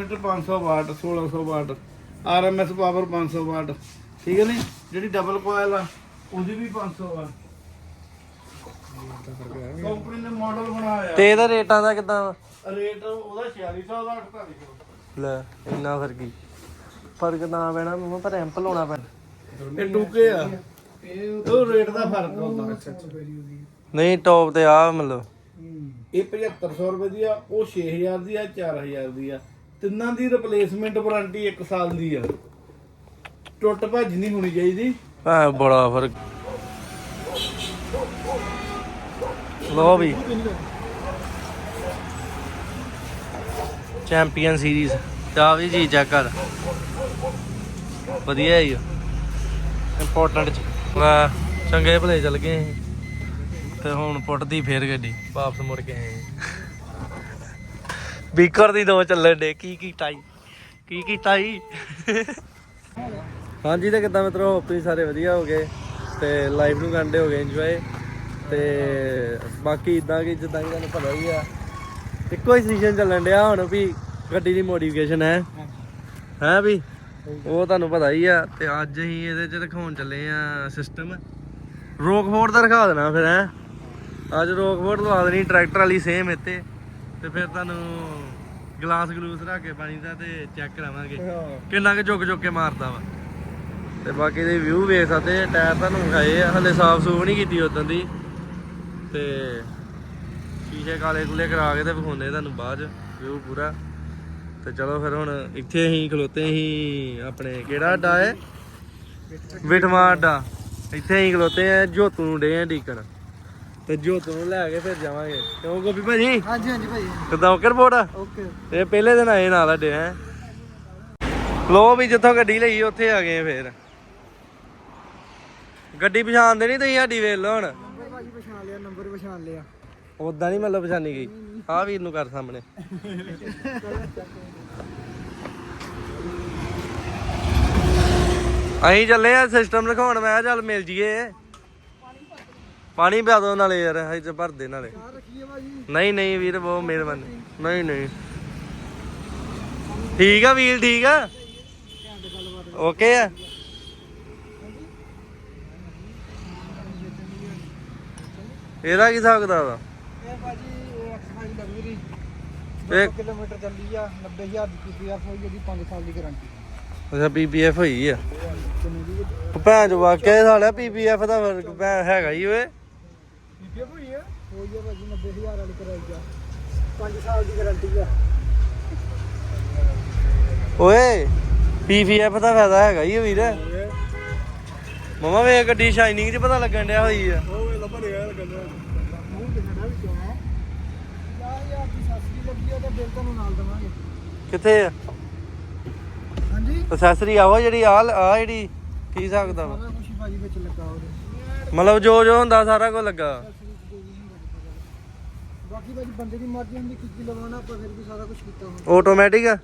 Meter 500 watt 1600 watt RMS power 500 watt ਠੀਕ ਹੈ ਨੀ? ਜਿਹੜੀ ਡਬਲ ਕੋਇਲ ਆ ਉਹਦੀ ਵੀ 500 ਵਾਟ। ਕੰਪਨੀ ਨੇ ਮਾਡਲ ਬਣਾਇਆ। ਤੇ ਇਹਦਾ ਰੇਟਾਂ ਦਾ ਕਿਦਾਂ? ਰੇਟ ਉਹਦਾ 4600 ਦਾ 4800 ਲੈ ਇੰਨਾ ਫ਼ਰਕ ਹੀ ਫ਼ਰਕ ਨਾ ਪੈਣਾ ਮੈਨੂੰ ਪਰ ਐਂਪਲ ਹੋਣਾ ਪੈਣਾ। ਇਹ ਟੂਕੇ ਆ। ਉਹ ਰੇਟ ਦਾ ਫ਼ਰਕ ਹੁੰਦਾ। ਨਹੀਂ ਟੌਪ ਤੇ ਆ ਮਤਲਬ। ਇਹ 7500 ਰੁਪਏ ਦੀ ਆ ਉਹ 6000 ਦੀ ਆ 4000 ਦੀ ਆ। ਤਿੰਨਾਂ ਦੀ ਰਿਪਲੇਸਮੈਂਟ ਵਾਰੰਟੀ 1 ਸਾਲ ਦੀ ਆ। ਟੁੱਟ ਭੱਜ ਨਹੀਂ ਹੋਣੀ ਚਾਹੀਦੀ। ਐ ਬੜਾ ਫ਼ਰਕ। ਲੋ ਵੀ। ਚੈਂਪੀਅਨ ਸੀਰੀਜ਼ ਤੇ ਵੀ ਜੀ ਚੈੱਕ ਕਰ। ਵਧੀਆ ਹੈ ਇੰਪੋਰਟੈਂਟ ਚੰਗੇ ਭਲੇ ਚੱਲ ਗਏ ਤੇ ਹੁਣ ਪੁੱਟਦੀ ਫੇਰ ਗੱਡੀ। ਵਾਪਸ ਮੁੜ ਕੇ ਆਏ। ਬੀਕਰ ਦੀ ਦੋ ਚੱਲਣ ਦੇ ਕੀ ਕੀਤਾ ਜੀ ਕੀ ਕੀਤਾ ਈ ਹਾਂਜੀ ਤਾਂ ਕਿੱਦਾਂ ਮਿੱਤਰੋ ਹੋਪ ਤੁਸੀਂ ਸਾਰੇ ਵਧੀਆ ਹੋ ਗਏ ਤੇ ਲਾਈਫ ਨੂੰ ਕਰਦੇ ਹੋ ਗਏ ਇੰਜੋਏ ਤੇ ਬਾਕੀ ਇਦਾਂ ਕਿ ਜਿੱਦਾਂ ਕਿ ਤੁਹਾਨੂੰ ਪਤਾ ਹੀ ਆ, ਇੱਕੋ ਹੀ ਸੀਜ਼ਨ ਚੱਲਣ ਡਿਆ ਹੁਣ ਵੀ, ਗੱਡੀ ਦੀ ਮੋਡੀਫਿਕੇਸ਼ਨ ਹੈ। ਹੈ ਵੀ? ਉਹ ਤੁਹਾਨੂੰ ਪਤਾ ਹੀ ਆ, ਤੇ ਅੱਜ ਅਸੀਂ ਇਹਦੇ ਚ ਦਿਖਾਉਣ ਚੱਲੇ ਆ ਸਿਸਟਮ ਰੋਕਫੋਰਟ ਦਾ ਦਿਖਾ ਦੇਣਾ ਫਿਰ, ਹੈ। ਅੱਜ ਰੋਕਫੋਰਟ ਲਵਾ ਦੇਣੀ ਟਰੈਕਟਰ ਵਾਲੀ ਸੇਮ ਇੱਥੇ। ਤੇ ਫਿਰ ਤੁਹਾਨੂੰ ਗਲਾਸ ਗਲੂਸ ਰੱਖ ਕੇ ਪਾਣੀ ਦਾ ਤੇ ਚੈੱਕ ਕਰਾਵਾਂਗੇ। ਕਿੰਨਾ ਕੁ ਚੁੱਕ ਚੁੱਕ ਕੇ ਮਾਰਦਾ ਵਾ। ਤੇ ਬਾਕੀ ਦੇ ਵਿਊ ਵੇਖ ਸਕਦੇ ਟਾਇਰ ਤੁਹਾਨੂੰ ਵਿਖਾਏ ਆ ਹਲੇ ਸਾਫ਼ ਸੂਫ ਨਹੀਂ ਕੀਤੀ ਉਦੋਂ ਦੀ। ਤੇ ਸ਼ੀਸ਼ੇ ਕਾਲੇ ਕੁਲੇ ਕਰਾ ਕੇ ਤੇ ਵਿਖਾਉਂਦੇ ਤੁਹਾਨੂੰ ਬਾਅਦ ਵਿਊ ਪੂਰਾ। ਤੇ ਚਲੋ ਫਿਰ ਹੁਣ ਇੱਥੇ ਅਸੀਂ ਖਲੋਤੇ ਅਸੀਂ ਆਪਣੇ ਕਿਹੜਾ ਅੱਡਾ ਹੈ? ਵਿਟਮਾ ਅੱਡਾ ਇੱਥੇ ਅਸੀਂ ਖਲੋਤੇ ਆ ਜੋਤੂ ਨੂੰ ਡੇ ਆ ਡੀਕਣ ਤੇ ਜੋਤੂ ਨੂੰ ਲੈ ਕੇ ਫਿਰ ਜਾਵਾਂਗੇ। ਕਿਉਂ ਗੋਪੀ ਭਾਜੀ? ਹਾਂਜੀ ਹਾਂਜੀ ਭਾਈ ਕਿਦਾਂ ਓਕੇ ਰਿਪੋਰਟ ਆ ਓਕੇ। ਇਹ ਪਹਿਲੇ ਦਿਨ ਆਏ ਨਾਲ ਅੱਡੇ ਹੈ। ਲੋ ਵੀ ਜਿੱਥੋਂ ਗੱਡੀ ਲਈ ਉੱਥੇ ਆ ਗਏ ਫੇਰ। ਗੱਡੀ ਪਛਾਣਦੇ ਨਹੀਂ ਤੁਸੀਂ ਸਾਡੀ ਵੇਖ ਲਓ ਹੁਣ? ਨੰਬਰ ਭਾਜੀ ਪਛਾਣ ਲਿਆ ਨੰਬਰ ਪਛਾਣ ਲਿਆ। ਉਦਾਂ ਨਹੀਂ ਮਤਲਬ ਪਛਾਣੀ ਗਈ। ਆ ਵੀਰ ਨੂੰ ਕਰ ਸਾਹਮਣੇ। ਅਸੀਂ ਚੱਲੇ ਆ ਸਿਸਟਮ ਦਿਖਾਉਣ ਮੈਂ ਚੱਲ ਮਿਲ ਜੀਏ। ਪਾਣੀ ਪਿਆ ਦੋ ਨਾਲੇ ਯਾਰ ਇੱਥੇ ਭਰ ਦੇ ਨਾਲੇ। ਆ ਰੱਖੀਏ ਭਾਜੀ। ਨਹੀਂ ਨਹੀਂ ਵੀਰ ਬਹੁਤ ਮਿਹਰਬਾਨੀ। ਨਹੀਂ ਨਹੀਂ। ਠੀਕ ਆ ਵੀਰ ਠੀਕ ਆ? ਓਕੇ ਆ। ਇਹਦਾ ਕੀ ਸਕਦਾ ਵਾ ਇਹ ਭਾਜੀ ਇਹ ਐਕਸਰਸਾਈਜ਼ ਲਗੂਰੀ ਇਹ 2 ਕਿਲੋਮੀਟਰ ਚੱਲੀ ਆ 90000 ਦੀ ਪੀਪੀਆਰ ਹੋਈ ਇਹਦੀ 5 ਸਾਲ ਦੀ ਗਾਰੰਟੀ ਅੱਛਾ ਪੀਪੀਐਫ ਹੋਈ ਆ। ਕਿੰਨੀ ਦੀ? ਭੈਣ ਜੋ ਵਾਕਿਆ ਸਾਲਿਆ ਪੀਪੀਐਫ ਦਾ ਫ਼ਰਕ ਭੈਣ ਹੈਗਾ ਹੀ ਓਏ। ਪੀਪੀਆਰ ਹੋਈ ਆ ਹੋਈ ਆ ਭਾਜੀ 90000 ਵਾਲੀ ਕਰਾਈ ਆ 5 ਸਾਲ ਦੀ ਗਾਰੰਟੀ ਆ। ਓਏ ਪੀਪੀਐਫ ਦਾ ਫਾਇਦਾ ਹੈਗਾ ਹੀ ਵੀਰ। ਮਮਾ ਵੇ ਗੱਡੀ ਸ਼ਾਈਨਿੰਗ 'ਚ ਪਤਾ ਲੱਗਣ ਡਿਆ ਹੋਈ ਆ। ਉਹ ਵੇ ਲੱਭਣ ਗਿਆ ਲੱਗਦਾ ਮੂੰਹ ਦਿਖਦਾ ਵੀ ਕਿਉਂ ਹੈ? ਯਾਰ ਦੀ ਸਸਤੀ ਲੱਗੀ ਆ ਤੇ ਬਿੱਲ ਤੁਹਾਨੂੰ ਨਾਲ ਦਵਾਂਗੇ। ਕਿੱਥੇ ਆ? ਹਾਂਜੀ? ਅਸੈਸਰੀ ਆਹੋ ਜਿਹੜੀ ਆ ਆ ਜਿਹੜੀ ਕੀ ਸਕਦਾ ਵਾ ਭਾਜੀ ਵਿੱਚ ਲੱਗਾ ਮਤਲਬ ਜੋ ਜੋ ਹੁੰਦਾ ਸਾਰਾ ਕੁਝ ਲੱਗਾ। ਬਾਕੀ ਬੰਦੇ ਦੀ ਮਰਜ਼ੀ ਹੁੰਦੀ ਕੀ ਕੀ ਲਵਾਉਣਾ ਆਪਾਂ ਫਿਰ ਵੀ ਸਾਰਾ ਕੁਝ ਕੀਤਾ ਹੁੰਦਾ ਆਟੋਮੈਟਿਕ ਆ?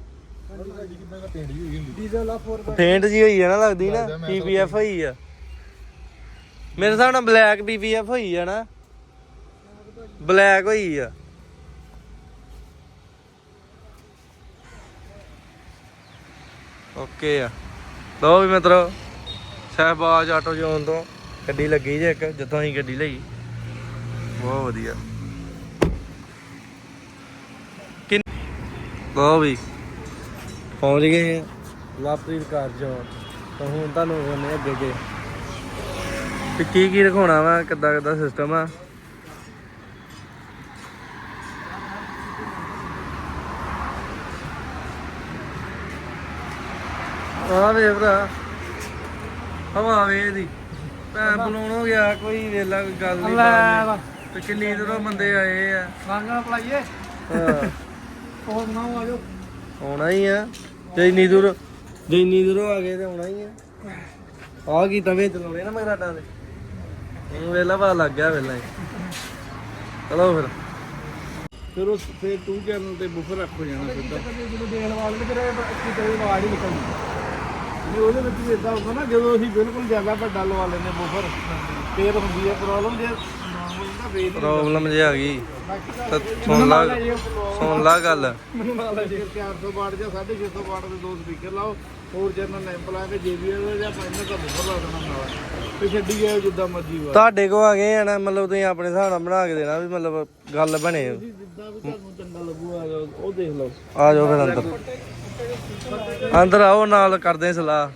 ਡੀਜ਼ਲ ਆ 4 ਫੇਂਟ ਜੀ ਹੋਈ ਆ ਨਾ ਲੱਗਦੀ ਨਾ। ਪੀਪੀਐਫ ਹੋਈ ਆ। ਮੇਰੇ ਹਿਸਾਬ ਨਾਲ ਬਲੈਕ ਪੀਪੀਐਫ ਹੋਈ ਆ ਨਾ। ਬਲੈਕ ਹੋਈ ਆ। ਓਕੇ ਆ। ਲੋ ਵੀ ਮਿੱਤਰੋ ਸਹਿਬਾਜ ਆਟੋ ਜ਼ੋਨ ਤੋਂ। ਗੱਡੀ ਲੱਗੀ ਜੇ ਇੱਕ, ਜਿੱਥੋਂ ਅਸੀਂ ਗੱਡੀ ਲਈ। ਬਹੁਤ ਵਧੀਆ। ਕਿੰਨ ਵੀ, ਪਹੁੰਚ ਗਏ ਲਾਪਰੀਤ ਕਾਰ ਤਾਂ ਹੁਣ ਤੁਹਾਨੂੰ ਉਹਨੇ ਅੱਗੇ ਅੱਗੇ। ਤੇ ਕੀ ਕੀ ਰਖਾਉਣਾ ਵਾ, ਕਿੱਦਾਂ ਕਿੱਦਾਂ ਸਿਸਟਮ ਆ। ਆ ਵੇ ਭਰਾ, ਹਵਾ ਵੇ ਇਹਦੀ ਭੈਣ ਬਲੂਣ ਹੋ ਗਿਆ ਕੋਈ ਵੇਲਾ ਕੋਈ ਗੱਲ ਨਹੀਂ ਬਾਤ। ਤੇ ਕਿੰਨੀ ਦੂਰੋਂ ਬੰਦੇ ਆਏ ਆ। ਵਾਂਗਾ ਪਲਾਈਏ ਹਾਂ। ਹੋਰ ਨਾ ਆਜੋ ਆਉਣਾ ਹੀ ਆ। ਜੇ ਇੰਨੀ ਦੂਰ ਜੇ ਇੰਨੀ ਦੂਰੋਂ ਆ ਗਏ ਤੇ ਆਉਣਾ ਹੀ ਆ। ਆ ਕੀ ਤਵੇ ਚਲਾਉਣੇ ਨਾ ਮਗਰਾਟਾਂ ਦੇ। ਹੁਣ ਵੇਲਾ ਪਾ ਲੱਗ ਗਿਆ ਵੇਲਾ ਹੀ ਚਲੋ ਫਿਰ। ਫਿਰ ਉਸ ਫਿਰ ਟੂ ਚੈਨਲ ਤੇ ਬੁਫਰ ਰੱਖ ਜਾਣਾ ਸਿੱਧਾ। ਜਦੋਂ ਦੇਣ ਵਾਲੇ ਨੇ ਫਿਰ ਕਿਤੇ ਆਵਾਜ਼ ਹੀ ਨਿਕਲਦੀ। ਨਹੀਂ ਉਹਦੇ ਵਿੱਚ ਵੀ ਇਦਾਂ ਹੁੰਦਾ ਨਾ ਜਦੋਂ ਅਸੀਂ ਬਿਲਕੁਲ ਜ਼ਿਆਦਾ ਵੱਡਾ ਲਵਾ ਲੈਂਦੇ ਬੁਫਰ ਫੇਰ ਹੁੰਦੀ ਹੈ ਪ੍ਰੋਬਲਮ ਜੇ ਨਾਰਮਲ ਪ੍ਰੋਬਲਮ ਜੇ ਆ ਗਈ ਤਾਂ ਸੁਣ ਲਾ ਸੁਣ ਲਾ ਗੱਲ। ਮੈਨੂੰ ਨਾਲ ਲੈ 400 ਵਾਟ ਜਾਂ 650 ਵਾਟ ਦੇ ਦੋ ਸਪੀਕਰ ਲਾਓ ਹੋਰ ਜਨਰਲ ਲੈਂਪ ਲਾ ਕੇ JBL ਜਾਂ ਪੈਨਲ ਦਾ ਬੁੱਫਰ ਲਾ ਦੇਣਾ ਨਾਲ। ਤੇ ਛੱਡੀ ਜਾਓ ਜਿੱਦਾਂ ਮਰਜ਼ੀ ਵਾ ਤੁਹਾਡੇ ਕੋ ਆ ਗਏ ਆ ਨਾ ਮਤਲਬ ਤੁਸੀਂ ਆਪਣੇ ਹਿਸਾਬ ਨਾਲ ਬਣਾ ਕੇ ਦੇਣਾ ਵੀ ਮਤਲਬ ਗੱਲ ਬਣੇ ਜੀ ਜਿੱਦਾਂ ਵੀ ਤੁਹਾਨੂੰ ਚੰਗਾ ਲੱਗੂ ਆ ਜਾਓ ਉਹ ਦੇਖ ਲਓ। ਆ ਜਾਓ ਫਿਰ ਅੰਦਰ। ਅੰਦਰ ਆਓ ਨਾਲ ਕਰਦੇ ਸਲਾਹ।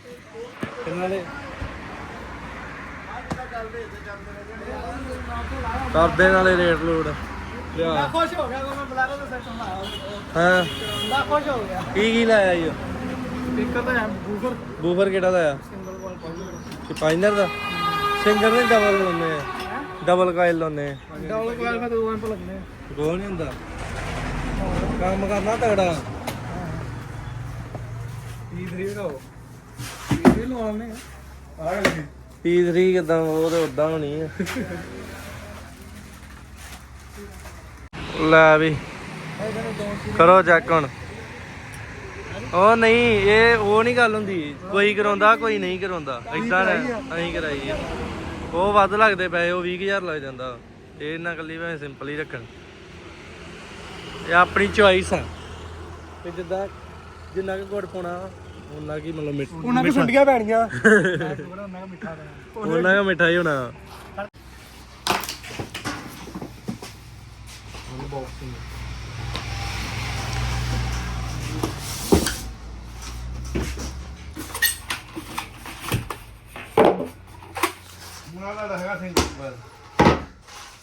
ਕਰਦੇ ਨਾਲੇ ਰੇਟ ਲੋਡ ਲਿਆ। ਖੁਸ਼ ਹੋ ਗਿਆ ਮੈਂ ਬਲਾਰੋ ਦਾ ਸਿਸਟਮ ਲਾਇਆ ਹਾਂ। ਬੜਾ ਖੁਸ਼ ਹੋ ਗਿਆ। ਕੀ ਕੀ ਲਾਇਆ ਜੀ ਸਪੀਕਰ ਤਾਂ ਹੈ ਬੂਫਰ। ਬੂਫਰ ਕਿਹੜਾ ਲਾਇਆ? ਸਿੰਗਲ ਵਾਲ ਪਾਈਨਰ ਦਾ? ਸਿੰਗਰ ਨੇ ਡਬਲ ਲਾਉਨੇ ਆ। ਡਬਲ ਕਾਇਲ ਲਾਉਨੇ ਡਬਲ ਕੋਲ ਮੈਂ ਦੋ ਐਂਪ ਲੱਗਨੇ ਗੋਲ ਨਹੀਂ ਹੁੰਦਾ। ਕੰਮ ਕਰਨਾ ਤਗੜਾ। E3 ਦਾ ਹੋ E3 ਲਵਾਉਣੇ ਆ। ਗਏ P3 ਕਿਦਾਂ ਉਹ ਤੇ ਉਦਾਂ ਹੋਣੀ ਆ। ਲੈ ਵੀ। ਕਰੋ ਚੈੱਕ ਹੁਣ। ਉਹ ਨਹੀਂ, ਇਹ ਉਹ ਨਹੀਂ ਗੱਲ ਹੁੰਦੀ। ਕੋਈ ਕਰਾਉਂਦਾ, ਕੋਈ ਨਹੀਂ ਕਰਾਉਂਦਾ। ਇਦਾਂ ਅਸੀਂ ਕਰਾਈ ਆ। ਉਹ ਵੱਧ ਲੱਗਦੇ ਪਏ ਉਹ 20000 ਲੱਗ ਜਾਂਦਾ। ਇਹ ਨਾ ਕੱਲੀ ਭਾਵੇਂ ਸਿੰਪਲ ਹੀ ਰੱਖਣ। ਇਹ ਆਪਣੀ ਚੁਆਇਸ ਆ। ਤੇ ਜਿੱਦਾਂ ਜਿੰਨਾ ਕੁ ਗੁੜ ਪਾਉਣਾ ਉਹਨਾਂ ਕੀ ਮਤਲਬ ਮਿੱਠਾ। ਉਹਨਾਂ ਕੋ ਸੁੰਡੀਆਂ ਪੈਣੀਆਂ। ਉਹਨਾਂ ਮਿੱਠਾ ਦਾ ਹੋਣਾ। ਦਾ ਹੈਗਾ ਸਿੰਗਲ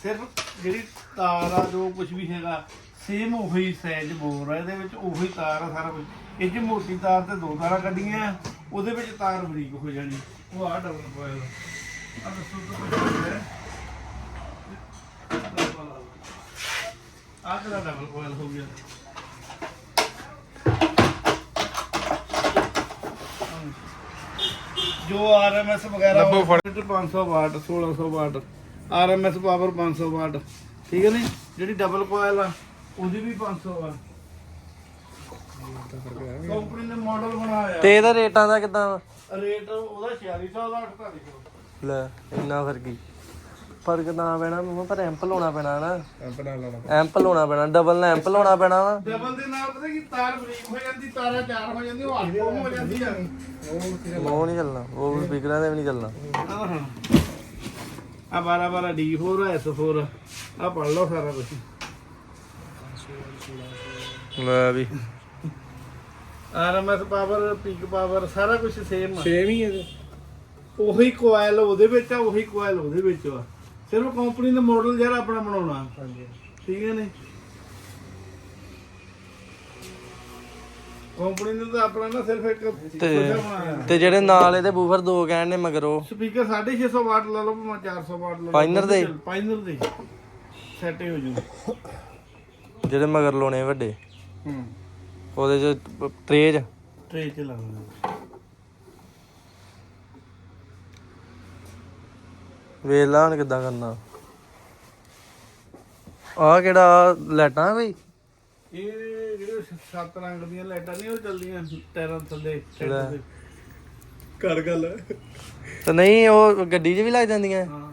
ਸਿਰਫ ਜਿਹੜੀ ਤਾਰ ਆ ਜੋ ਕੁਝ ਵੀ ਹੈਗਾ ਸੇਮ ਉਹੀ ਸਾਈਜ਼ ਬੋਰ ਆ ਇਹਦੇ ਵਿੱਚ ਉਹੀ ਤਾਰ ਆ ਸਾਰਾ ਕੁਝ ਇਹ 'ਚ ਮੋਟੀ ਤਾਰ ਤੇ ਦੋ ਤਾਰਾਂ ਕੱਢੀਆਂ ਉਹਦੇ ਵਿੱਚ ਤਾਰ ਬਰੀਕ ਹੋ ਜਾਣੀ। ਉਹ ਆ ਡਬਲ ਕੋਇਲ ਆ। ਦੱਸੋ ਤਾਂ ਕੁਝ ਹੈ। ਆ ਕਿਹੜਾ ਡਬਲ ਕੋਇਲ ਹੋ ਗਿਆ? ਜੋ ਆਰਐਮਐਸ ਵਗੈਰਾ 500 watt 1600 watt RMS power 500 watt ਠੀਕ ਹੈ ਨੀ? ਜਿਹੜੀ ਡਬਲ ਕੋਇਲ ਆ ਉਹਦੀ ਵੀ 500 ਆ ਕੰਪਨੀ ਨੇ ਮਾਡਲ ਬਣਾਇਆ। ਤੇ ਇਹਦਾ ਰੇਟਾਂ ਦਾ ਕਿਦਾਂ? ਰੇਟ ਉਹਦਾ 4600 ਦਾ 4800 ਲੈ ਇੰਨਾ ਫ਼ਰਕ ਹੀ। ਫ਼ਰਕ ਨਾ ਪੈਣਾ ਮੈਨੂੰ ਪਰ ਐਂਪ ਲਾਉਣਾ ਪੈਣਾ ਨਾ। ਆਪਣਾ ਲਾਉਣਾ ਐਂਪ ਲਾਉਣਾ ਪੈਣਾ ਡਬਲ ਨਾਲ ਐਂਪ ਲਾਉਣਾ ਪੈਣਾ ਵਾ। ਡਬਲ ਦੇ ਨਾਲ ਪਤਾ ਕੀ ਤਾਰ ਬਰੀਕ ਹੋ ਜਾਂਦੀ ਤਾਰਾਂ ਚਾਰ ਹੋ ਜਾਂਦੀ ਉਹ ਅੱਠ ਹੋ ਜਾਂਦੀ ਆ ਉਹ ਨਹੀਂ ਚੱਲਣਾ ਉਹ ਸਪੀਕਰਾਂ ਦੇ ਵੀ ਨਹੀਂ ਚੱਲਣਾ। ਆ 12 12 D4 S4 ਆ ਪੜ ਲਓ ਸਾਰਾ ਕੁਝ ਲੈ ਵੀ। ਆਰਐਮਐਸ ਪਾਵਰ ਪੀਕ ਪਾਵਰ ਸਾਰਾ ਕੁਝ ਸੇਮ ਆ। ਸੇਮ ਹੀ ਹੈ ਉਹੀ ਕੋਇਲ ਉਹਦੇ ਵਿੱਚ ਆ ਉਹੀ ਕੋਇਲ ਉਹਦੇ ਵਿੱਚ ਆ। ਸਿਰਫ ਕੰਪਨੀ ਦਾ ਮਾਡਲ ਜਿਹੜਾ ਆਪਣਾ ਬਣਾਉਣਾ। ਹਾਂਜੀ। ਠੀਕ ਹੈ ਨੇ ਕੰਪਨੀ ਨੇ ਤਾਂ ਆਪਣਾ ਨਾ ਸਿਰਫ ਇੱਕ ਤੇ ਛੋਟਾ ਬਣਾਇਆ। ਤੇ ਜਿਹੜੇ ਨਾਲ ਇਹਦੇ ਬੂਫਰ ਦੋ ਕਹਿਣ ਨੇ ਮਗਰੋਂ। ਸਪੀਕਰ 650 ਵਾਟ ਲਾ ਲਓ ਭਾਵੇਂ 400 ਵਾਟ ਲਾ ਲਓ। ਪਾਇਨਰ ਦੇ? ਪਾਇਨਰ ਦੇ। ਸੈਟ ਹੋ ਜੂ ਜਿਹੜੇ ਮਗਰ ਲਾਉਣੇ ਵੱਡੇ। ਹੂੰ। ਉਹਦੇ ਚ ਟ੍ਰੇਜ। ਟ੍ਰੇ ਚ ਲਾਉਂਦਾ ਵੇਖ ਕਿੱਦਾਂ ਕਰਨਾ। ਆ ਕਿਹੜਾ ਲੈਟਾਂ ਕੋਈ ਇਹ ਜਿਹੜੇ ਸੱਤ ਰੰਗ ਦੀਆਂ ਲਾਈਟਾਂ ਨਹੀਂ ਉਹ ਚੱਲਦੀਆਂ ਟਾਇਰਾਂ ਥੱਲੇ ਲੈ। ਕਰ ਗੱਲ। ਤੇ ਨਹੀਂ ਉਹ ਗੱਡੀ 'ਚ ਵੀ ਲੱਗ ਜਾਂਦੀਆਂ। ਹਾਂ।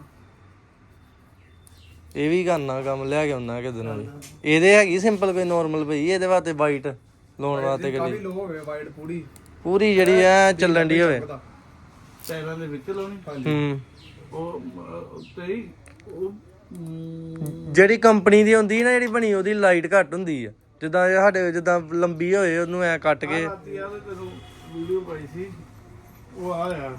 ਇਹ ਵੀ ਕਰਨਾ ਕੰਮ ਲਿਆ ਕੇ ਆਉਣਾ ਨਾਲ ਇਹਦੇ ਹੈਗੀ ਸਿੰਪਲ ਕੋਈ ਨਾਰਮਲ ਪਈ ਇਹਦੇ ਵਾਸਤੇ ਵਾਈਟ ਲਾਉਣ ਵਾਸਤੇ ਗੱਡੀ। ਲੋ ਹੋਵੇ ਵਾਈਡ ਪੂਰੀ। ਪੂਰੀ ਜਿਹੜੀ ਐ ਚੱਲਣ ਦੀ ਹੋਵੇ। ਟਾਇਰਾਂ ਦੇ ਵਿੱਚ ਲਾਉਣੀ? ਹੂੰ। ਉਹ ਅਹ, ਉੱਤੇ ਹੀ ਉਹ ਮ, ਜਿਹੜੀ ਕੰਪਨੀ ਦੀ ਹੁੰਦੀ ਨਾ ਜਿਹੜੀ ਬਣੀ ਉਹਦੀ ਲਾਈਟ ਘੱਟ ਹੁੰਦੀ ਆ। ਜਿੱਦਾਂ ਇਹ ਸਾਡੇ ਜਿੱਦਾਂ ਲੰਬੀ ਹੋਏ ਉਹਨੂੰ ਐ ਕੱਟ ਕੇ। ਰਾਤੀ ਆ ਤੇ ਤੈਨੂੰ ਵੀਡੀਓ ਪਾਈ ਸੀ ਉਹ ਆ ਆ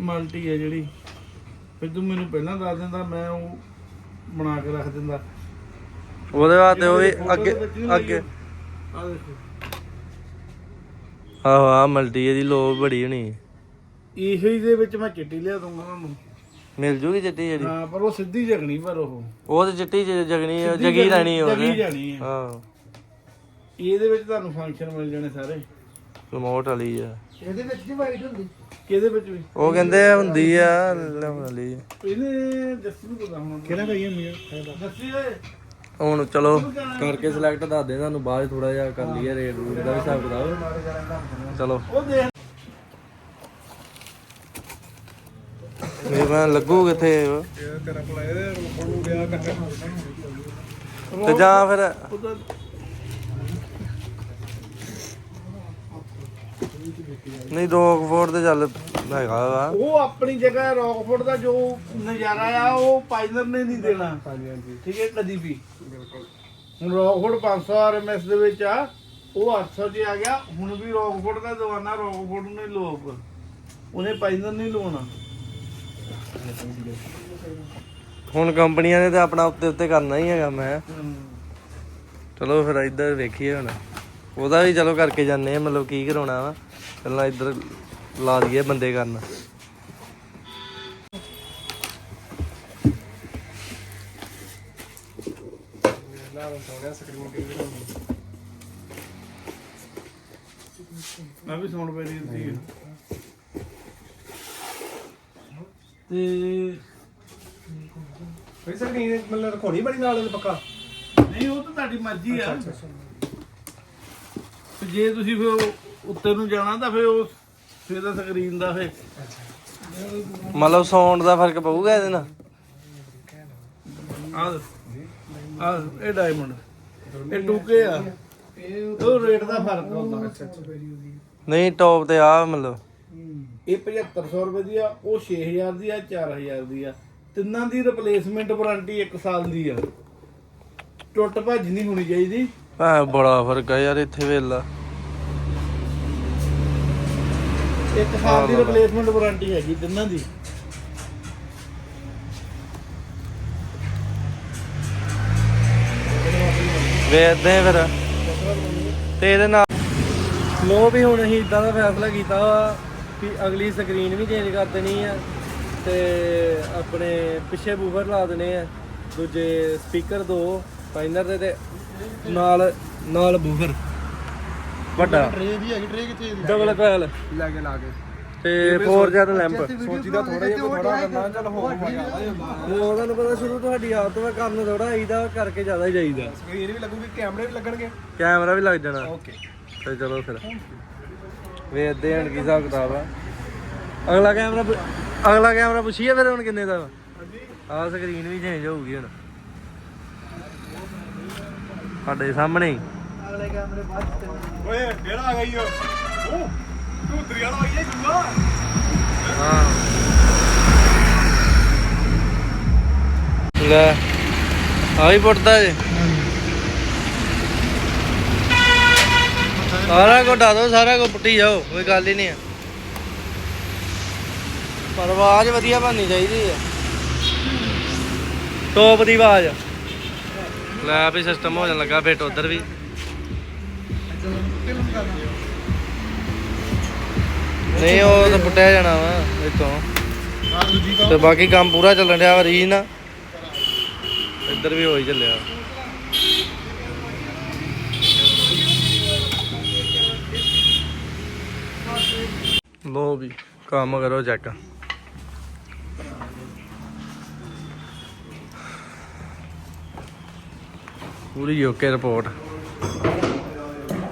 ਮਲਟੀ ਹੈ ਜਿਹੜੀ। ਫਿਰ ਤੂੰ ਮੈਨੂੰ ਪਹਿਲਾਂ ਦੱਸ ਦਿੰਦਾ ਮੈਂ ਉਹ ਬਣਾ ਕੇ ਰੱਖ ਦਿੰਦਾ। ਉਹਦੇ ਵਾਸਤੇ ਉਹ ਵੀ ਅੱਗੇ ਅੱਗੇ। ਆ ਦੇਖੋ। ਆਹੋ ਆ ਮਲਟੀ ਇਹਦੀ ਲੋ ਬੜੀ ਹੋਣੀ। ਇਹੋ ਹੀ ਦੇ ਵਿੱਚ ਮੈਂ ਚਿੱਟੀ ਲਿਆ ਦੂੰਗਾ ਤੁਹਾਨੂੰ। ਮਿਲ ਜੂਗੀ ਚਿੱਟੀ ਜਿਹੜੀ? ਹਾਂ ਪਰ ਉਹ ਸਿੱਧੀ ਜਗਣੀ ਪਰ ਉਹ। ਉਹ ਤੇ ਚਿੱਟੀ ਜ- ਜਗਣੀ ਸਿੱਧੀ ਜਗੀ ਰਹਿਣੀ ਜਗੀ ਜਾਣੀ ਹੈ ਹਾਂ ਇਹਦੇ ਵਿੱਚ ਤੁਹਾਨੂੰ ਫੰਕਸ਼ਨ ਮਿਲ ਜਾਣੇ ਸਾਰੇ। ਰਿਮੋਟ ਵਾਲੀ ਆ। ਇਹਦੇ ਵਿੱਚ ਜੀ ਵਾਈਡ ਹੁੰਦੀ। ਕਿਹਦੇ ਵਿੱਚ ਵੀ? ਉਹ ਕਹਿੰਦੇ ਹੁੰਦੀ ਆ ਲਿਆਉਣ ਵਾਲੀ। ਇਹਨੇ ਜੱਸੀ ਨੂੰ ਪਤਾ ਹੋਣਾ। ਕਿਹੜਾ ਕਹੀਏ ਮੀਆਂ ਜੱਸੀ ਓਏ। ਹੁਣ ਚਲੋ। ਕਰਕੇ ਸਿਲੈਕਟ ਦੱਸ ਦੇ ਤੁਹਾਨੂੰ ਬਾਅਦ ਥੋੜਾ ਜਿਹਾ ਕਰ ਲਈਏ ਰੇਟ ਰੂਟ ਦਾ ਵੀ ਹਿਸਾਬ ਕਿਤਾਬ। ਚਲੋ। ਉਹ ਦੇਖ। ਮੇਰੇ ਮੈਂ ਲੱਗੂ ਕਿੱਥੇ? ਉਹ? ਤੇਰਾ ਕੋਲ ਇਹਦੇ ਨੂੰ ਗਿਆ ਕੱਟਣ ਤੇ ਜਾਂ ਫਿਰ ਨਹੀਂ ਰੋਕਫੋਰਡ ਤੇ ਚੱਲ ਹੈਗਾ ਵਾ। ਉਹ ਆਪਣੀ ਜਗ੍ਹਾ ਰੌਕਫੋਰਡ ਦਾ ਜੋ ਨਜ਼ਾਰਾ ਆ ਉਹ ਪਾਈਨਰ ਨੇ ਨਹੀਂ ਦੇਣਾ। ਹਾਂਜੀ ਹਾਂਜੀ। ਠੀਕ ਹੈ ਕਦੀ ਵੀ। ਬਿਲਕੁਲ ਹੁਣ ਰੌਕਫੋਰਡ 500 ਆਰਐਮਐਸ ਦੇ ਵਿੱਚ ਆ ਉਹ 800 ਚ ਆ ਗਿਆ ਹੁਣ ਵੀ ਰੌਕਫੋਰਡ ਦਾ ਦਵਾਨਾ ਰੌਕਫੋਰਡ ਨੂੰ ਹੀ ਲੋਕ। ਉਹਨੇ ਪਾਈਨਰ ਨਹੀਂ ਲਵਾਉਣਾ। ਹੁਣ ਕੰਪਨੀਆਂ ਨੇ ਤੇ ਆਪਣਾ ਉੱਤੇ ਉੱਤੇ ਕਰਨਾ ਹੀ ਹੈਗਾ ਮੈਂ। ਚਲੋ ਫਿਰ ਇੱਧਰ ਵੇਖੀਏ ਹੁਣ। ਉਹਦਾ ਵੀ ਚਲੋ ਕਰਕੇ ਜਾਂਦੇ ਆ ਮਤਲਬ ਕੀ ਕਰਾਉਣਾ ਵਾ। ਪਹਿਲਾਂ ਇੱਧਰ ਲਾ ਦਈਏ ਬੰਦੇ ਕਰਨ। ਮੈਂ ਵੀ ਸੁਣ ਪਈ ਦਿੱਤੀ ਤੇ ਕੋਈ ਸਕਰੀਨ ਮਤਲਬ ਰਖਾਉਣੀ ਬੜੀ ਨਾਲ ਇਹਦੇ ਪੱਕਾ? ਨਹੀਂ ਉਹ ਤਾਂ ਤੁਹਾਡੀ ਮਰਜ਼ੀ ਆ। ਤੇ ਜੇ ਤੁਸੀਂ ਫਿਰ ਉਹ ਉੱਤੇ ਨੂੰ ਜਾਣਾ ਤਾਂ ਫਿਰ ਉਹ ਫਿਰ ਤਾਂ ਸਕਰੀਨ ਦਾ ਫਿਰ। ਮਤਲਬ ਸਾਊਂਡ ਦਾ ਫ਼ਰਕ ਪਊਗਾ ਇਹਦੇ ਨਾਲ? ਆ ਆ ਇਹ ਡਾਇਮੰਡ ਇਹ ਟੂਕੇ ਆ। ਉਹ ਰੇਟ ਦਾ ਫ਼ਰਕ ਹੁੰਦਾ। ਨਹੀਂ ਟੌਪ ਤੇ ਆ ਮਤਲਬ। ਇਹ 7500 ਰੁਪਏ ਦੀ ਆ ਉਹ 6000 ਦੀ ਆ 4000 ਦੀ ਆ। ਤਿੰਨਾਂ ਦੀ ਰਿਪਲੇਸਮੈਂਟ ਵਾਰੰਟੀ 1 ਸਾਲ ਦੀ ਆ। ਟੁੱਟ ਭੱਜ ਨਹੀਂ ਹੋਣੀ ਚਾਹੀਦੀ। ਆ ਬੜਾ ਫ਼ਰਕ ਆ ਯਾਰ ਇੱਥੇ ਵੇਲਾ ਇੱਕ ਸਾਲ ਦੀ ਰਿਪਲੇਸਮੈਂਟ ਵਾਰੰਟੀ ਹੈਗੀ ਤਿੰਨਾਂ ਦੀ। ਵੇਚਦੇ ਆ ਫਿਰ। ਤੇ ਇਹਦੇ ਨਾਲ ਲੋ ਵੀ ਹੁਣ ਅਸੀਂ ਇਦਾਂ ਦਾ ਫੈਸਲਾ ਕੀਤਾ ਵਾ ਕਿ ਅਗਲੀ ਸਕਰੀਨ ਵੀ ਚੇਂਜ ਕਰ ਦੇਣੀ ਆ ਤੇ ਆਪਣੇ ਪਿੱਛੇ ਬੂਫਰ ਲਾ ਦੇਣੇ ਆ। ਦੂਜੇ ਸਪੀਕਰ ਦੋ ਫਾਈਨਰ ਦੇ ਤੇ ਨਾਲ ਨਾਲ ਬੂਫਰ ਵੱਡਾ। ਟ੍ਰੇ ਵੀ ਹੈਗੀ ਟ੍ਰੇ ਕਿੱਥੇ ਡਬਲ ਕੋਇਲ ਲੈ ਕੇ ਲਾ ਕੇ। ਤੇ 4 ਜੈਟ ਲੈਂਪ। ਸੋਚੀ ਦਾ ਥੋੜਾ ਜਿਹਾ ਥੋੜਾ ਕਰਨਾ ਚੱਲ ਹੋ ਗਿਆ ਉਹ ਤੁਹਾਨੂੰ ਪਤਾ ਸ਼ੁਰੂ ਤੁਹਾਡੀ ਆਦਤ ਵਾ ਕਰਨ ਥੋੜਾ ਆਈਦਾ ਕਰਕੇ ਜ਼ਿਆਦਾ ਹੀ ਜਾਈਦਾ। ਸਕਰੀਨ ਵੀ ਲੱਗੂਗੀ ਕੈਮਰੇ ਵੀ ਲੱਗਣਗੇ। ਕੈਮਰਾ ਵੀ ਲੱਗ ਜਾਣਾ। ਓਕੇ। ਤੇ ਚਲੋ ਫਿਰ। ਵੇਖਦੇ ਹਾਂ ਹੁਣ ਕੀ ਹਿਸਾਬ ਕਿਤਾਬ ਆ। ਅਗਲਾ ਕੈਮਰਾ ਅਗਲਾ ਕੈਮਰਾ ਪੁੱਛੀਏ ਫਿਰ ਹੁਣ ਕਿੰਨੇ ਦਾ ਆਹ ਸਕਰੀਨ ਵੀ ਚੇਂਜ ਹੋਊਗੀ ਹੁਣ। ਸਾਡੇ ਸਾਹਮਣੇ ਹੀ। ਅਗਲੇ ਕੈਮਰੇ ਬਾਅਦ ਓਏ ਕਿਹੜਾ ਆ ਗਈ ਉਹ ਉਹ ਤੂੰ ਦਰਿਆ ਵਾਲਾ ਆਈਏ ਜੂਗਾ ਹਾਂ। ਲੈ ਆ ਵੀ ਪੁੱਟਦਾ ਜੇ। ਸਾਰਾ ਕੋ ਡਾ ਦੋ ਸਾਰਾ ਕੋ ਪੁੱਟੀ ਜਾਓ ਕੋਈ ਗੱਲ ਹੀ ਨਹੀਂ ਆ। ਪਰ ਆਵਾਜ਼ ਵਧੀਆ ਬਣਨੀ ਚਾਹੀਦੀ ਹੈ ਟੋਪ ਦੀ ਆਵਾਜ਼। ਲੈ ਵੀ ਸਿਸਟਮ ਹੋ ਜਾਣ ਲੱਗਾ ਫਿੱਟ ਉਧਰ ਵੀ। ਨਹੀਂ, ਉਹ ਤਾਂ ਪੁੱਟਿਆ ਜਾਣਾ ਵਾ ਇਤੋਂ ਤੇ ਬਾਕੀ ਕੰਮ ਪੂਰਾ ਚੱਲਣ ਡਿਆ ਵਾ ਨਾ। ਇੱਧਰ ਵੀ ਹੋ ਚੱਲਿਆ। ਲੋ ਵੀ, ਕੰਮ ਕਰੋ ਚੈੱਕ ਪੂਰੀ ਓਕੇ ਰਿਪੋਰਟ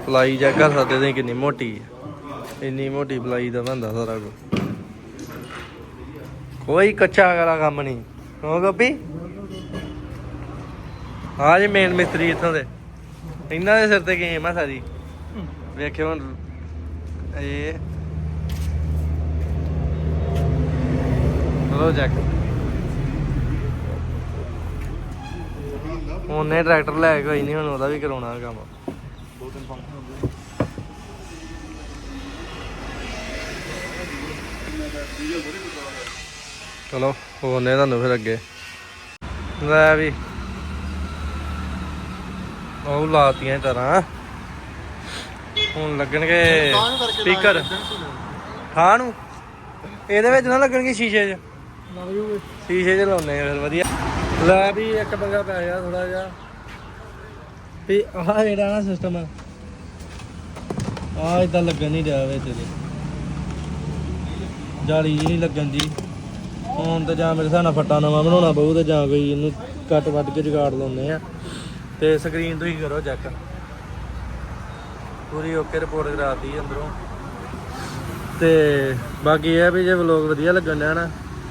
ਪਲਾਈ ਚੈੱਕ ਕਰ ਸਕਦੇ ਤੁਸੀਂ ਕਿੰਨੀ ਮੋਟੀ ਹੈ ਇੰਨੀ ਮੋਟੀ ਪਲਾਈ ਦਾ ਬੰਦਾ ਸਾਰਾ ਕੁਝ ਕੋਈ ਕੱਚਾ ਕਰਾ ਕੰਮ ਨਹੀਂ। ਹੋ ਗੱਪੀ? ਹਾਂ ਜੀ ਮੇਨ ਮਿਸਤਰੀ ਇੱਥੋਂ ਦੇ। ਇਹਨਾਂ ਦੇ ਸਿਰ ਤੇ ਗੇਮ ਆ ਸਾਰੀ? ਵੇਖਿਓ ਹੁਣ। ਇਹ ਚਲੋ ਜੈਕ ਉਹਨੇ ਟਰੈਕਟਰ ਲੈ ਕੇ ਹੋਈ ਨਹੀਂ, ਹੁਣ ਉਹਦਾ ਵੀ ਕਰਾਉਣਾ ਕੰਮ। ਦੋ ਤਿੰਨ ਪੰਪ ਚਲੋ ਹੋਣੇ ਤੁਹਾਨੂੰ ਫਿਰ ਅੱਗੇ। ਲੈ ਵੀ। ਉਹ ਲਾਤੀਆਂ ਤਰ੍ਹਾਂ। ਹੁਣ ਲੱਗਣਗੇ ਸਪੀਕਰ। ਖਾਣ ਨੂੰ। ਇਹਦੇ ਵਿੱਚ ਨਾ ਲੱਗਣਗੇ ਸ਼ੀਸ਼ੇ 'ਚ। ਸ਼ੀਸ਼ੇ 'ਚ ਲਾਉਣੇ ਆ ਫਿਰ ਵਧੀਆ। ਲੈ ਵੀ ਇੱਕ ਪੰਗਾ ਪੈ ਗਿਆ ਥੋੜਾ ਜਿਹਾ। ਵੀ ਆਹ ਜਿਹੜਾ ਨਾ ਸਿਸਟਮ ਆ, ਆਹ ਇਦਾਂ ਲੱਗਣ ਨਹੀਂ ਰਿਹਾ ਵਿੱਚ ਇਹਦੇ ਜਾਲੀ ਜੀ ਨਹੀਂ ਲੱਗਣ ਦੀ। ਹੁਣ ਤਾਂ ਜਾਂ ਮੇਰੇ ਹਿਸਾਬ ਫੱਟਾ ਨਵਾਂ ਬਣਾਉਣਾ ਪਊ ਤੇ ਜਾਂ ਕੋਈ ਇਹਨੂੰ ਕੱਟ ਵੱਢ ਕੇ ਜੁਗਾੜ ਲਾਉਂਦੇ ਆ। ਤੇ ਸਕਰੀਨ ਤੁਸੀਂ ਕਰੋ ਚੈੱਕ ਪੂਰੀ ਓਕੇ ਰਿਪੋਰਟ ਕਰਾਤੀ ਅੰਦਰੋਂ। ਤੇ ਬਾਕੀ ਇਹ ਆ ਵੀ ਜੇ ਵਲੋਗ ਵਧੀਆ ਲੱਗਣ ਡਿਆ ਨਾ,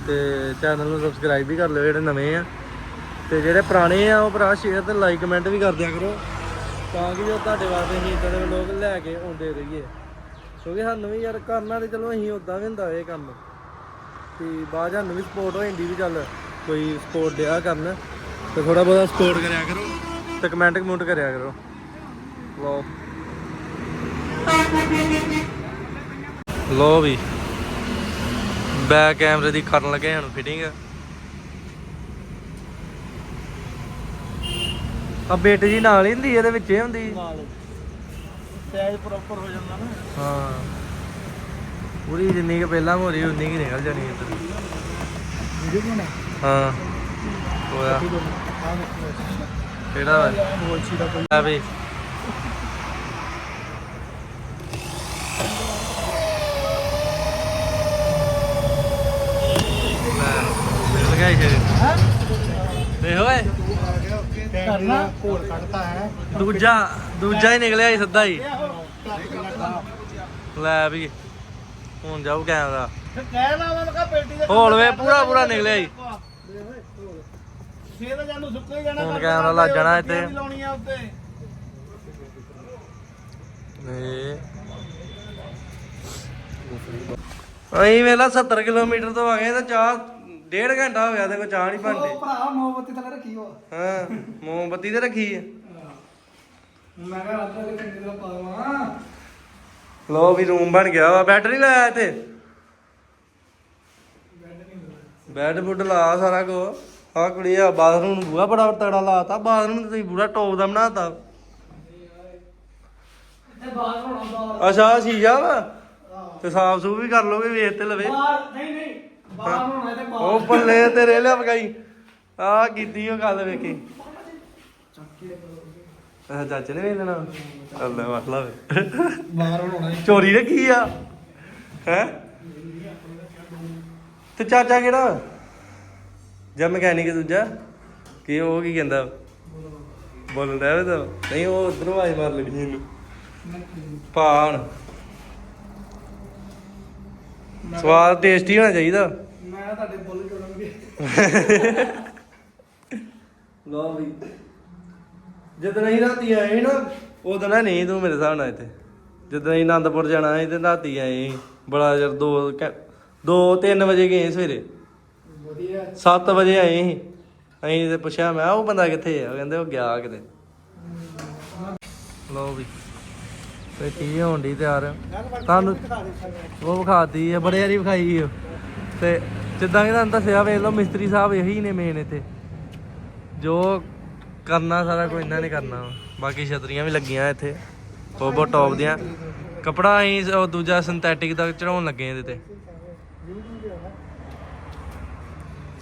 ਤੇ ਚੈਨਲ ਨੂੰ ਸਬਸਕ੍ਰਾਈਬ ਵੀ ਕਰ ਲਿਓ ਜਿਹੜੇ ਨਵੇਂ ਆ। ਤੇ ਜਿਹੜੇ ਪੁਰਾਣੇ ਆ, ਉਹ ਭਰਾ ਸ਼ੇਅਰ ਤੇ ਲਾਈਕ ਕਮੈਂਟ ਵੀ ਕਰ ਦਿਆ ਕਰੋ, ਤਾਂ ਕਿ ਜੋ ਤੁਹਾਡੇ ਵਾਸਤੇ ਅਸੀਂ ਇਦਾਂ ਦੇ ਲੋਕ ਲੈ ਕੇ ਆਉਂਦੇ ਰਹੀਏ। ਕਿਉਂਕਿ ਸਾਨੂੰ ਵੀ ਯਾਰ ਕਰਨਾ ਤੇ ਚਲੋ ਅਸੀਂ ਉਦਾਂ ਵੀ ਹੁੰਦਾ ਇਹ ਕੰਮ। ਤੇ ਬਾਅਦ 'ਚ ਸਾਨੂੰ ਵੀ ਸਪੋਰਟ ਹੋ ਜਾਂਦੀ ਵੀ ਚੱਲ ਕੋਈ ਸਪੋਰਟ ਦਿਆ ਕਰਨ, ਤੇ ਥੋੜਾ ਬਹੁਤਾ ਸਪੋਰਟ ਕਰਿਆ ਕਰੋ, ਤੇ ਕਮੈਂਟ ਕਮੈਂਟ ਕਰਿਆ ਕਰੋ। ਲਓ। ਲੋ ਵੀ। ਬੈਕ ਕੈਮਰੇ ਦੀ ਕਰਨ ਲੱਗੇ ਹੁਣ ਫਿਟਿੰਗ ਆ ਬੇਟ ਜੀ ਨਾਲ ਹੀ ਹੁੰਦੀ ਇਹਦੇ ਵਿੱਚ ਹੀ ਹੁੰਦੀ ਨਾਲ। ਸਾਈਜ਼ ਪ੍ਰੋਪਰ ਹੋ ਜਾਂਦਾ ਨਾ। ਹਾਂ। ਪੂਰੀ ਜਿੰਨੀ ਕਿ ਪਹਿਲਾਂ ਹੋ ਰਹੀ ਉਨੀ ਕਿ ਨਿਕਲ ਜਾਣੀ ਇੱਧਰ। ਵੀਡੀਓ ਹਾਂ। ਹੋਇਆ। ਕਿਹੜਾ ਵਾ? ਚੀਜ਼ ਦਾ ਕੋਈ ਆ ਵੀ। ਲੈ ਲਗਾਈ ਹੈ ਹੈ? ਦੇਖ ਓਏ। ਦੂਜਾ ਦੂਜਾ ਹੀ ਨਿਕਲਿਆ ਸੀ ਸਿੱਧਾ ਹੀ। ਲੈ ਵੀ ਹੁਣ ਜਾਊ ਕੈਮਰਾ। ਕਹਿ ਲਾ ਉਹਨਾਂ ਕਾ ਪੇਟੀ ਦੇ ਹੋਲ ਵੇ ਪੂਰਾ ਪੂਰਾ ਨਿਕਲਿਆ ਜੀ ਫੇਰ ਜਾਨੂੰ ਸੁੱਕਾ ਹੀ ਜਾਣਾ ਹੁਣ ਕੈਮਰਾ ਲੱਗ ਜਾਣਾ ਇੱਥੇ। ਵੀ ਲਾਉਣੀ ਆ ਉੱਤੇ। ਏ ਅਹੀਂ ਵੇਲਾ 70 ਕਿਲੋਮੀਟਰ ਤੋਂ ਆ ਗਏ ਤਾਂ ਚਾਹ ਡੇਢ ਘੰਟਾ ਹੋ ਗਿਆ ਤੇ ਕੋ ਚਾਹ ਨਹੀਂ ਬਣਦੀ। ਉਹ ਭਰਾ ਮੋਮਬੱਤੀ ਥੱਲੇ ਰੱਖੀ ਹੋ ਹਾਂ ਮੋਮਬੱਤੀ ਤੇ ਰੱਖੀ ਹੈ। ਮੈਂ ਕਿਹਾ ਅੱਧਾ ਦੇ ਘੰਟੇ ਦਾ ਪਾਵਾਂ ਲੋ ਵੀ ਰੂਮ ਬਣ ਗਿਆ ਵਾ ਬੈੱਡ ਨਹੀਂ ਲਾਇਆ ਇੱਥੇ? ਬੈੱਡ ਬੁੱਡ ਲਾ ਸਾਰਾ ਕੋ। ਆ ਕੁੜੀ ਆ ਬਾਥਰੂਮ ਨੂੰ ਬੂਹਾ ਬੜਾ ਤਗੜਾ ਲਾਤਾ ਬਾਥਰੂਮ ਤੁਸੀਂ ਪੂਰਾ ਟੌਪ ਦਾ ਬਣਾਤਾ। ਤੇ ਬਾਹਰ ਹੋਣਾ ਬਾਹਰ। ਅੱਛਾ ਆਹ ਸ਼ੀਸ਼ਾ ਵਾ। ਤੇ ਸਾਫ਼ ਸੂਫ ਵੀ ਕਰ ਲੋਗੇ ਵੇਖ ਤੇ ਲਵੇ। ਬਾਹਰ ਨਹੀਂ ਨਹੀਂ। ਬਾਹਰ ਹੋਣਾ ਤੇ ਬਾਹਰ ਉਹ ਬੱਲੇ ਤੇਰੇ ਲਿਆ ਪਕਾਈ। ਆ ਕੀਤੀ ਉਹ ਗੱਲ ਵੇਖੀ। ਆ ਚਾਚੇ ਨੇ ਵੇਖ ਲੈਣਾ। ਅੱਲਾ ਮਸਲਾ ਵੇ ਬਾਹਰ ਹੋਣਾ ਚੋਰੀ ਰੱਖੀ ਆ? ਹੈ? ਤੇ ਚਾਚਾ ਕਿਹੜਾ? ਜਾਂ ਮਕੈਨਿਕ ਦੂਜਾ? ਕੀ ਉਹ ਕੀ ਕਹਿੰਦਾ? ਬੋਲਣ ਦਾ ਤਾਂ ਨਹੀਂ ਉਹ ਉਧਰੋਂ ਆਈ ਮਾਰ ਲੈਣੀ ਇਹਨੂੰ। ਪਾਣ ਸਵਾਦ ਟੇਸਟੀ ਹੋਣਾ ਚਾਹੀਦਾ। ਮੈਂ ਤੁਹਾਡੇ ਬੁੱਲ ਜੋੜਾਂਗੇ ਲੋ ਵੀ। ਜਦੋਂ ਅਸੀਂ ਰਾਤੀ ਆਏ ਸੀ ਨਾ ਉਦੋਂ ਨਾ ਨਹੀਂ ਤੂੰ ਮੇਰੇ ਹਿਸਾਬ ਨਾਲ ਇੱਥੇ। ਜਦੋਂ ਅਸੀਂ ਆਨੰਦਪੁਰ ਜਾਣਾ ਸੀ ਤੇ ਰਾਤੀ ਆਏ ਸੀ। ਬੜਾ ਜਰ 2 2 3 ਵਜੇ ਗਏ ਸਵੇਰੇ। ਵਧੀਆ। 7 ਵਜੇ ਆਏ ਸੀ। ਅਸੀਂ ਤੇ ਪੁੱਛਿਆ ਮੈਂ ਉਹ ਬੰਦਾ ਕਿੱਥੇ ਆ? ਉਹ ਕਹਿੰਦੇ ਉਹ ਗਿਆ ਕਿਤੇ। ਲੋ ਵੀ। ਤੇ ਕੀ ਹੋਣ ਦੀ ਤਿਆਰ? ਤੁਹਾਨੂੰ ਉਹ ਵਿਖਾਤੀ ਹੈ ਬੜੇ ਵਾਰੀ ਵਿਖਾਈ ਹੈ ਤੇ ਜਿੱਦਾਂ ਕਿ ਤੁਹਾਨੂੰ ਦੱਸਿਆ ਵੇਖ ਲਓ ਮਿਸਤਰੀ ਸਾਹਿਬ ਇਹੀ ਨੇ ਮੇਨ ਇੱਥੇ। ਜੋ ਕਰਨਾ ਸਾਰਾ ਕੋਈ ਇਹਨਾਂ ਨੇ ਕਰਨਾ। ਬਾਕੀ ਛਤਰੀਆਂ ਵੀ ਲੱਗੀਆਂ ਇੱਥੇ ਬਹੁਤ ਟੌਪ ਦੀਆਂ। ਕਪੜਾ ਅਸੀਂ ਉਹ ਦੂਜਾ ਸਿੰਥੈਟਿਕ ਦਾ ਚੜਾਉਣ ਲੱਗੇ ਇਹਦੇ ਤੇ।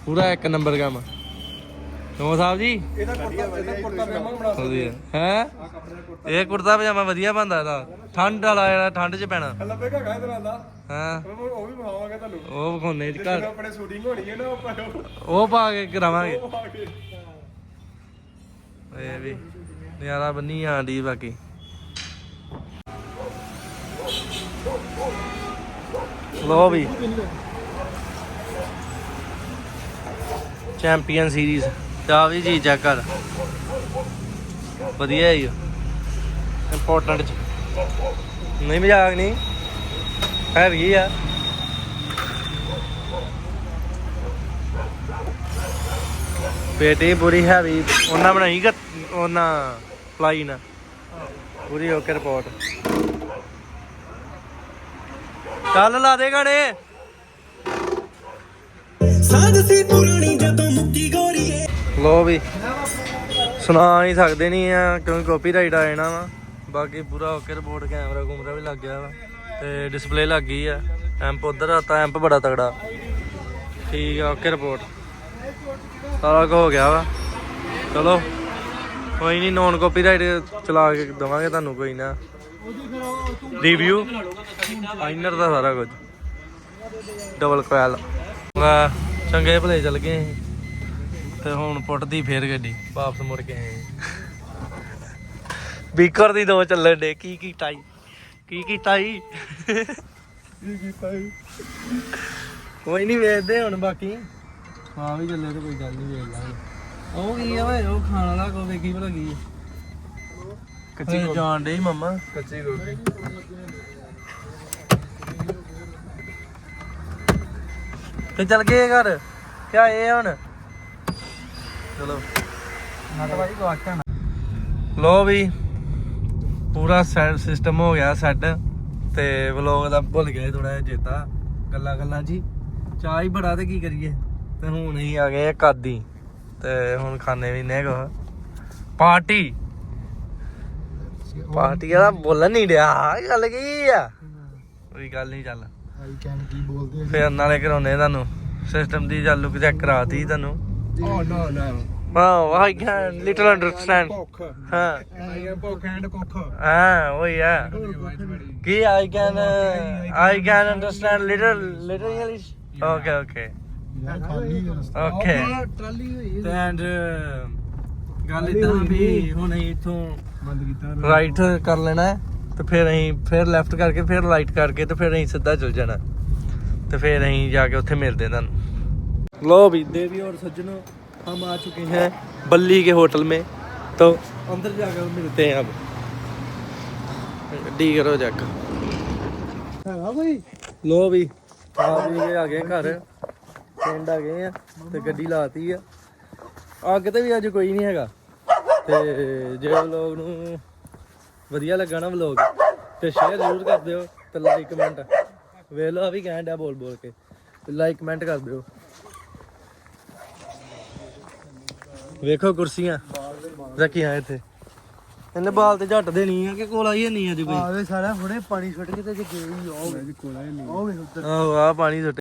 ਪੂਰਾ ਇੱਕ ਨੰਬਰ ਕੰਮ। ਨੋ ਸਾਹਿਬ ਜੀ? ਇਹਦਾ ਕੁੜਤਾ ਇਹਦਾ ਕੁੜਤਾ ਪਜਾਮਾ ਬਣਾ ਹੈ? ਇਹ ਕੁੜਤਾ ਪਜਾਮਾ ਵਧੀਆ ਬੰਦਾ ਇਹਦਾ। ਠੰਡ ਵਾਲਾ ਜਿਹੜਾ ਠੰਡ 'ਚ ਪੈਣਾ। ਲੱਭੇਗਾ ਗਾ ਇਹਦੇ ਨਾਲ ਦਾ। ਹਾਂ। ਉਹ ਉਹ ਵੀ ਬਣਾਵਾਂਗੇ ਤੁਹਾਨੂੰ। ਉਹ ਵਿਖਾਉਣੇ ਜਦੋਂ ਘਰ। ਆਪਣੇ ਸ਼ੂਟਿੰਗ ਹੋਣੀ ਹੈ ਨਾ ਉਹ ਪਾਇਓ ਉਹ ਪਾ ਕੇ ਕਰਾਵਾਂਗੇ। ਉਹ ਆ ਕੇ। ਇਹ ਵੀ ਨਜ਼ਾਰਾ ਬੰਨੀ ਆਂਦੀ ਬਾਕੀ। ਲੋ ਵੀ। ਚੈਂਪੀਅਨ ਸੀਰੀਜ਼ ਤਾਂ ਵੀ ਜੀ ਚੈੱਕ ਕਰ। ਵਧੀਆ ਹੀ ਇੰਪੋਰਟੈਂਟ ਨਹੀਂ ਮਜ਼ਾਕ ਨਹੀਂ। ਹੈਵੀ ਆ। ਪੇਟੀ ਪੂਰੀ ਹੈਵੀ ਉਹਨਾਂ ਬਣਾਈ ਕਿ ਉਹਨਾਂ ਫਲਾਈ ਨਾ ਪੂਰੀ ਓਕੇ ਰਿਪੋਰਟ ਚੱਲ ਲਾ ਦੇ ਗਾਣੇ। ਸਾਧ ਸੀ ਪੁਰਾਣੀ ਜਦੋਂ ਮੁੱਕੀ ਗੋਰੀਏ ਲੋ ਵੀ ਸੁਣਾ ਨਹੀਂ ਸਕਦੇ ਨਹੀਂ ਆ ਕਿਉਂਕਿ ਕਾਪੀਰਾਈਟ ਆ ਜਾਣਾ ਵਾ ਬਾਕੀ ਪੂਰਾ ਓਕੇ ਰਿਪੋਰਟ ਕੈਮਰਾ ਕੁਮਰਾ ਵੀ ਲੱਗ ਗਿਆ ਵਾ। ਤੇ ਡਿਸਪਲੇ ਲੱਗ ਗਈ ਆ। ਐਂਪ ਉਧਰ ਤਾਂ ਐਂਪ ਬੜਾ ਤਗੜਾ ਠੀਕ ਆ ਓਕੇ ਰਿਪੋਰਟ ਸਾਰਾ ਕੁਝ ਹੋ ਗਿਆ ਵਾ। ਚਲੋ, ਕੋਈ ਨਹੀਂ ਨੌਨ ਕਾਪੀਰਾਈਟ ਚਲਾ ਕੇ ਦਵਾਂਗੇ ਤੁਹਾਨੂੰ, ਕੋਈ ਨਾ। ਰਿਵਿਊ ਫਾਈਨਰ ਦਾ ਸਾਰਾ ਕੁਝ। ਡਬਲ ਕੋਇਲ ਚੰਗੇ ਭਲੇ ਚੱਲ ਗਏ ਅਸੀਂ। ਤੇ ਹੁਣ ਪੁੱਟਦੀ ਫੇਰ ਗੱਡੀ, ਵਾਪਸ ਮੁੜ ਕੇ ਆਏ। ਬੀਕਰ ਦੀ ਦੋ ਚੱਲਣ ਡੇ ਕੀ ਕੀਤਾ ਈ ਕੀ ਕੀਤਾ ਈ ਕੀ ਕੀਤਾ ਇਹ ਕੋਈ ਨਹੀਂ ਵੇਚਦੇ ਹੁਣ ਬਾਕੀ। ਹਾਂ ਵੀ ਚੱਲੇ ਤੇ ਕੋਈ ਗੱਲ ਨਹੀਂ ਵੇਚ ਲਾਂਗੇ। ਉਹ ਕੀ ਆ ਓਏ ਉਹ ਖਾਣ ਵਾਲਾ ਕੋ ਵੇਖੀ ਭਲਾ ਕੀ ਕੱਚੀ ਜਾਣ ਡਈ ਮਮਾ। ਕੱਚੀ ਗੋਭੀ। ਤੇ ਚੱਲ ਗਏ ਘਰ। ਕਿਆ ਇਹ ਹੁਣ? ਚਲੋ। ਨਟ ਭਾਈ ਕੋ ਆਖਿਆ ਨਾ ਲੋ ਵੀ। ਪੂਰਾ ਸੈਟ ਸਿਸਟਮ ਹੋ ਗਿਆ ਸੈੱਟ ਤੇ ਵਲੌਗ ਦਾ ਭੁੱਲ ਗਏ ਥੋੜਾ ਜਿਹਾ ਚੇਤਾ। ਗੱਲਾਂ ਗੱਲਾਂ ਜੀ। ਚਾਹ ਹੀ ਬੜਾ ਤੇ ਕੀ ਕਰੀਏ? ਤੇ ਹੁਣ ਹੀ ਆ ਗਏ ਕਾਦੀ। ਤੇ ਹੁਣ ਖਾਣੇ ਵੀ ਨੇ ਕੋ ਪਾਰਟੀ। ਪਾਰਟੀ ਵਾਲਾ ਬੋਲਣ ਨਹੀਂ ਡਿਆ। ਆਹ ਗੱਲ ਕੀ ਆ? ਕੋਈ ਗੱਲ ਨਹੀਂ ਚੱਲ। ਆਈ ਕੈਨ ਕੀ ਬੋਲਦੇ ਫੇਰ ਨਾਲੇ ਕਰਾਉਨੇ ਤੁਹਾਨੂੰ। ਸਿਸਟਮ ਦੀ ਜਾਂ ਲੁੱਕ ਚੈੱਕ ਕਰਾਤੀ ਤੁਹਾਨੂੰ। ਓ ਨੋ ਨੋ। ਵਾਹ ਆਈ ਕੈਨ ਲਿਟਲ ਅੰਡਰਸਟੈਂਡ ਹਾਂ ਆਈ ਆ। ਕੀ I can I can understand little little English okay okay okay and ਗੱਲ ਇਦਾਂ ਵੀ ਹੁਣ ਇਥੋਂ ਬੰਦ ਕੀਤਾ ਰਾਈਟ ਕਰ ਲੈਣਾ ਤੇ ਫਿਰ ਅਸੀਂ ਫਿਰ ਲੈਫਟ ਕਰਕੇ ਫਿਰ ਰਾਈਟ ਕਰਕੇ ਤੇ ਫਿਰ ਅਸੀਂ ਸਿੱਧਾ ਚਲ ਜਾਣਾ। ਤੇ ਫਿਰ ਅਸੀਂ ਜਾ ਕੇ ਉੱਥੇ ਮਿਲਦੇ ਤੁਹਾਨੂੰ। ਲੋ ਵੀ ਦੇਵੀ ਔਰ ਸੱਜਣੋ हम आ चुके हैं बल्ली के होटल में तो अंदर जाकर मिलते हैं अब डी करो जग ਹੈਗਾ ਕੋਈ ਲੋ ਵੀ ਆ ਵੀ ਇਹ ਆ ਗਏ ਘਰ ਪਿੰਡ ਆ ਗਏ ਆ ਤੇ ਗੱਡੀ ਲਾਤੀ ਆ ਅੱਗ ਤੇ ਵੀ ਅੱਜ ਕੋਈ ਨਹੀਂ ਹੈਗਾ ਤੇ ਜੇ ਵਲੋਗ ਨੂੰ ਵਧੀਆ ਲੱਗਾ ਨਾ ਵਲੋਗ ਤੇ ਸ਼ੇਅਰ ਜ਼ਰੂਰ ਕਰ ਦਿਓ ਤੇ ਲਾਈਕ ਕਮੈਂਟ ਵੇਖ ਲਓ ਆ ਵੀ ਕਹਿਣ ਡਿਆ ਬੋਲ ਬੋਲ ਕੇ ਤੇ ਲਾਈਕ ਕਮੈਂਟ ਕਰ ਦਿਓ ਵੇਖੋ ਕੁਰਸੀਆਂ। ਰੱਖੀਆਂ ਇੱਥੇ। ਇਹਨੇ ਬਾਲ ਤੇ ਝੱਟ ਦੇਣੀ ਆ ਕਿ ਕੋਲਾ ਹੀ ਨਹੀਂ ਅੱਜ ਕੋਈ? ਆਵੇ ਸਾਰਾ ਹੁਣੇ ਪਾਣੀ ਛੱਡ ਕੇ ਤੇ ਜੇ ਹੀ ਆਓ ਕੋਲਾ ਨਹੀਂ ਆਓ ਉੱਧਰ। ਆਹੋ ਆ ਪਾਣੀ ਸੁੱਟ